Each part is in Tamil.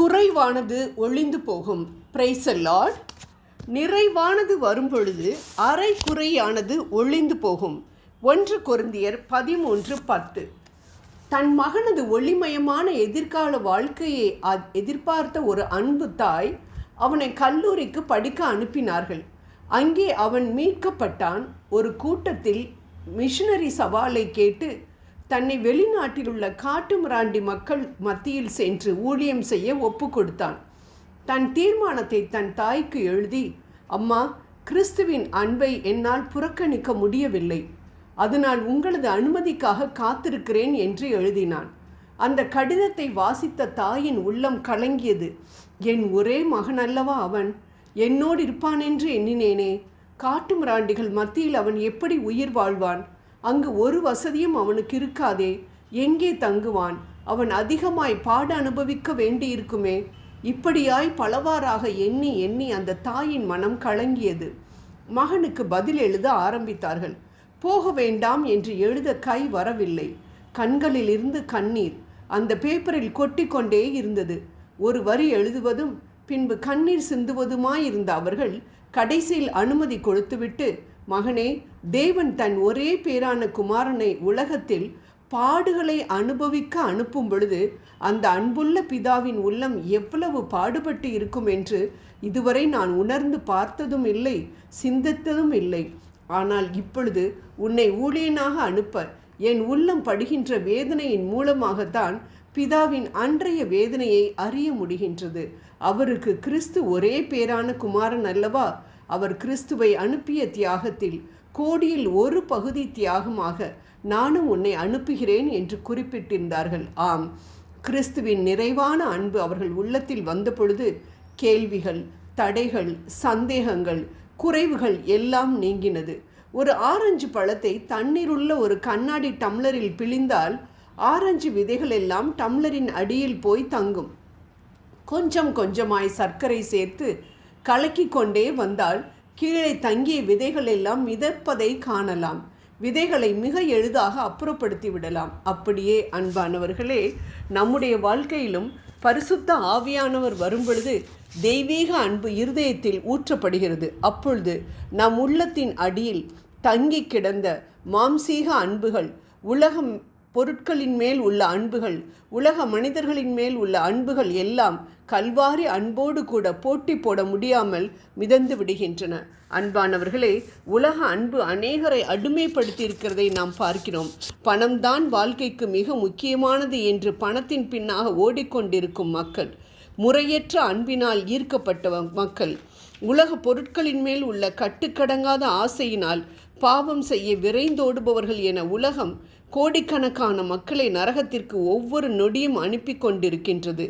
குறைவானது ஒளிந்து போகும். பிரைஸ் நிறைவானது வரும்பொழுது அரை குறையானது ஒளிந்து போகும். ஒன்று கொருந்தியர் பதிமூன்று பத்து. தன் மகனது ஒளிமயமான எதிர்கால வாழ்க்கையை அ- எதிர்பார்த்த ஒரு அன்பு தாய் அவனை கல்லூரிக்கு படிக்க அனுப்பினார்கள். அங்கே அவன் மீட்கப்பட்டான். ஒரு கூட்டத்தில் மிஷினரி சவாலை கேட்டு தன்னை வெளிநாட்டில் உள்ள காட்டுமிராண்டி மக்கள் மத்தியில் சென்று ஊழியம் செய்ய ஒப்பு கொடுத்தான். தன் தீர்மானத்தை தன் தாய்க்கு எழுதி அம்மா கிறிஸ்துவின் அன்பை என்னால் புறக்கணிக்க முடியவில்லை. அதனால் உங்களது அனுமதிக்காக காத்திருக்கிறேன் என்று எழுதினான். அந்த கடிதத்தை வாசித்த தாயின் உள்ளம் கலங்கியது. என் ஒரே மகன் அல்லவா அவன்? என்னோடு இருப்பான் என்று எண்ணினேனே. காட்டுமிராண்டிகள் மத்தியில் அவன் எப்படி உயிர் வாழ்வான்? அங்கு ஒரு வசதியும் அவனுக்கு இருக்காதே. எங்கே தங்குவான்? அவன் அதிகமாய் பாட அனுபவிக்க வேண்டியிருக்குமே. இப்படியாய் பலவாறாக எண்ணி எண்ணி அந்த தாயின் மனம் கலங்கியது. மகனுக்கு பதில் எழுத ஆரம்பித்தார்கள். போக வேண்டாம் என்று எழுத கை வரவில்லை. கண்களில் இருந்து கண்ணீர் அந்த பேப்பரில் கொட்டிக்கொண்டே இருந்தது. ஒரு வரி எழுதுவதும் பின்பு கண்ணீர் சிந்துவதுமாயிருந்த அவர்கள் கடைசியில் அனுமதி கொடுத்துவிட்டு மகனே தேவன் தன் ஒரே பேரான குமாரனை உலகத்தில் பாடுகளை அனுபவிக்க அனுப்பும் பொழுது அந்த அன்புள்ள பிதாவின் உள்ளம் எவ்வளவு பாடுபட்டு இருக்கும் என்று இதுவரை நான் உணர்ந்து பார்த்ததும் இல்லை சிந்தித்ததும் இல்லை. ஆனால் இப்பொழுது உன்னை ஊழியனாக அனுப்ப என் உள்ளம் படுகின்ற வேதனையின் மூலமாகத்தான் பிதாவின் அன்றைய வேதனையை அறிய முடிகின்றது. அவருக்கு கிறிஸ்து ஒரே பேரான குமாரன் அல்லவா? அவர் கிறிஸ்துவை அனுப்பிய தியாகத்தில் கோடியில் ஒரு பகுதி தியாகமாக நானும் உன்னை அனுப்புகிறேன் என்று குறிப்பிட்டிருந்தார்கள். ஆம் கிறிஸ்துவின் நிறைவான அன்பு அவர்கள் உள்ளத்தில் வந்தபொழுது கேள்விகள் தடைகள் சந்தேகங்கள் குறைவுகள் எல்லாம் நீங்கினது. ஒரு ஆரஞ்சு பழத்தை தண்ணீருள்ள ஒரு கண்ணாடி டம்ளரில் பிழிந்தால் ஆரஞ்சு விதைகள் எல்லாம் டம்ளரின் அடியில் போய் தங்கும். கொஞ்சம் கொஞ்சமாய் சர்க்கரை சேர்த்து கலக்கி கொண்டே வந்தால் கீழே தங்கிய விதைகள் எல்லாம் மிதப்பதை காணலாம். விதைகளை மிக எளிதாக அப்புறப்படுத்தி விடலாம். அப்படியே அன்பானவர்களே நம்முடைய வாழ்க்கையிலும் பரிசுத்த ஆவியானவர் வரும்பொழுது தெய்வீக அன்பு இருதயத்தில் ஊற்றப்படுகிறது. அப்பொழுது நம் உள்ளத்தின் அடியில் தங்கி கிடந்த மாம்சீக அன்புகள் உலகம் பொருட்களின் மேல் உள்ள அன்புகள் உலக மனிதர்களின் மேல் உள்ள அன்புகள் எல்லாம் கல்வாரி அன்போடு கூட போட்டி போட முடியாமல் மிதந்து விடுகின்றன. அன்பானவர்களே உலக அன்பு அநேகரை அடிமைப்படுத்தி இருக்கிறதை நாம் பார்க்கிறோம். பணம்தான் வாழ்க்கைக்கு மிக முக்கியமானது என்று பணத்தின் பின்னாக ஓடிக்கொண்டிருக்கும் மக்கள் முறையற்ற அன்பினால் ஈர்க்கப்பட்ட மக்கள். உலக பொருட்களின் மேல் உள்ள கட்டுக்கடங்காத ஆசையினால் பாவம் செய்ய விரைந்தோடுபவர்கள் என உலகம் கோடிக்கணக்கான மக்களை நரகத்திற்கு ஒவ்வொரு நொடியும் அனுப்பி கொண்டிருக்கின்றது.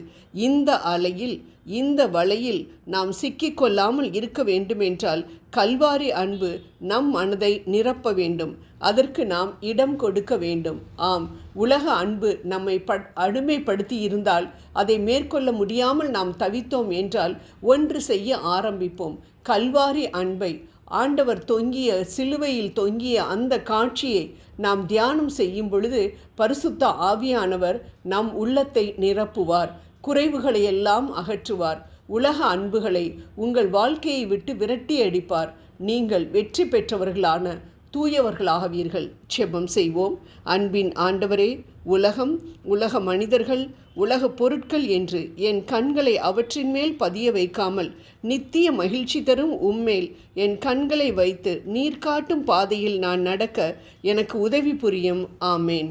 இந்த அலையில் இந்த வலையில் நாம் சிக்கிக்கொள்ளாமல் இருக்க வேண்டுமென்றால் கல்வாரி அன்பு நம் மனதை நிரப்ப வேண்டும். அதற்கு நாம் இடம் கொடுக்க வேண்டும். ஆம் உலக அன்பு நம்மை ப அடிமைப்படுத்தி இருந்தால் அதை மேற்கொள்ள முடியாமல் நாம் தவித்தோம் என்றால் ஒன்று செய்ய ஆரம்பிப்போம். கல்வாரி அன்பை ஆண்டவர் தொங்கிய சிலுவையில் தொங்கிய அந்த காட்சியை நாம் தியானம் செய்யும் பொழுது பரிசுத்த ஆவியானவர் நம் உள்ளத்தை நிரப்புவார் குறைவுகளை எல்லாம் அகற்றுவார். உலக அன்புகளை உங்கள் வாழ்க்கையை விட்டு விரட்டி அடிப்பார் நீங்கள் வெற்றி பெற்றவர்களான தூயவர்களாகவீர்கள். செபம் செய்வோம். அன்பின் ஆண்டவரே உலகம் உலக மனிதர்கள் உலக பொருட்கள் என்று என் கண்களை அவற்றின் மேல் பதிய வைக்காமல் நித்திய மகிழ்ச்சி தரும் உம்மேல் என் கண்களை வைத்து நீர் காட்டும் பாதையில் நான் நடக்க எனக்கு உதவி புரியும். ஆமேன்.